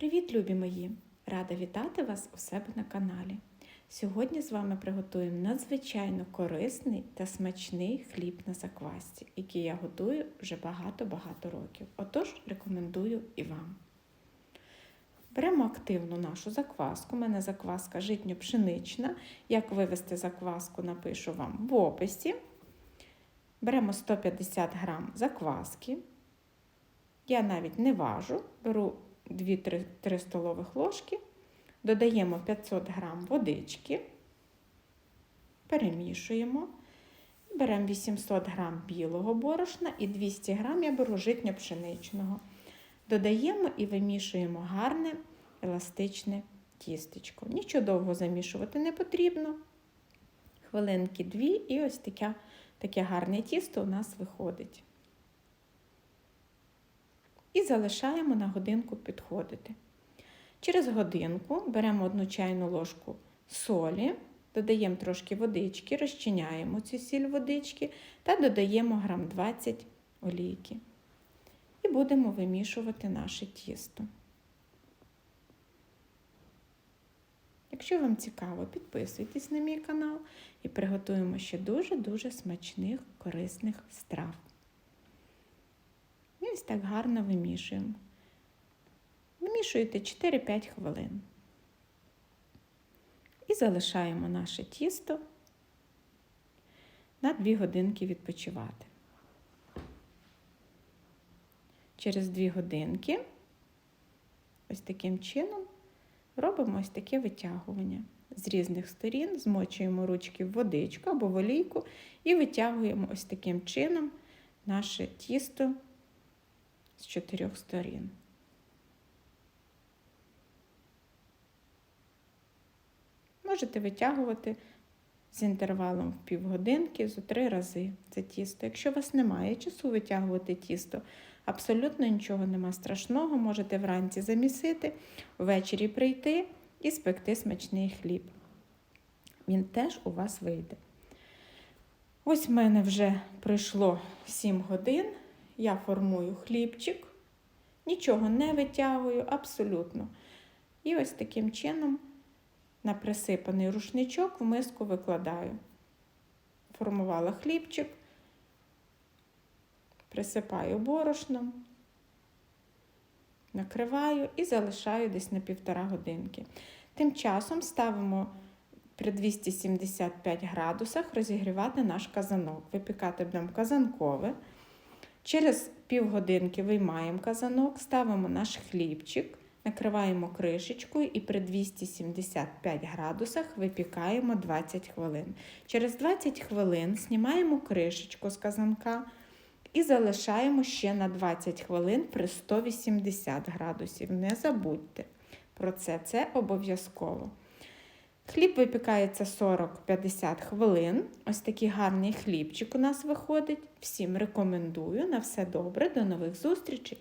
Привіт, любі мої! Рада вітати вас у себе на каналі. Сьогодні з вами приготуємо надзвичайно корисний та смачний хліб на заквасці, який я готую вже багато-багато років. Отож, рекомендую і вам. Беремо активну нашу закваску. У мене закваска житньо-пшенична. Як вивести закваску, напишу вам в описі. Беремо 150 грам закваски. Я навіть не важу, беру 2-3 столових ложки, додаємо 500 грам водички, перемішуємо. Беремо 800 грам білого борошна і 200 грам я беру житньо-пшеничного. Додаємо і вимішуємо гарне еластичне тістечко. Нічого довго замішувати не потрібно. Хвилинки дві, і ось таке, таке гарне тісто у нас виходить. І залишаємо на годинку підходити. Через годинку беремо одну чайну ложку солі, додаємо трошки водички, розчиняємо цю сіль водички та додаємо грам 20 олійки. І будемо вимішувати наше тісто. Якщо вам цікаво, підписуйтесь на мій канал і приготуємо ще дуже-дуже смачних, корисних страв. Ось так гарно вимішуємо. Вимішуєте 4-5 хвилин. І залишаємо наше тісто на 2 годинки відпочивати. Через 2 годинки ось таким чином робимо ось таке витягування. З різних сторін змочуємо ручки в водичку або в олійку і витягуємо ось таким чином наше тісто з чотирьох сторін. Можете витягувати з інтервалом в півгодинки зо три рази це тісто. Якщо у вас немає часу витягувати тісто, абсолютно нічого нема страшного, можете вранці замісити, ввечері прийти і спекти смачний хліб. Він теж у вас вийде. Ось в мене вже пройшло 7 годин. Я формую хлібчик, нічого не витягую абсолютно. І ось таким чином на присипаний рушничок в миску викладаю. Формувала хлібчик, присипаю борошном, накриваю і залишаю десь на півтора годинки. Тим часом ставимо при 275 градусах розігрівати наш казанок. Випікати будемо казанкове. Через півгодинки виймаємо казанок, ставимо наш хлібчик, накриваємо кришечкою і при 275 градусах випікаємо 20 хвилин. Через 20 хвилин знімаємо кришечку з казанка і залишаємо ще на 20 хвилин при 180 градусів. Не забудьте про це, це обов'язково. Хліб випікається 40-50 хвилин. Ось такий гарний хлібчик у нас виходить. Всім рекомендую. На все добре, до нових зустрічей!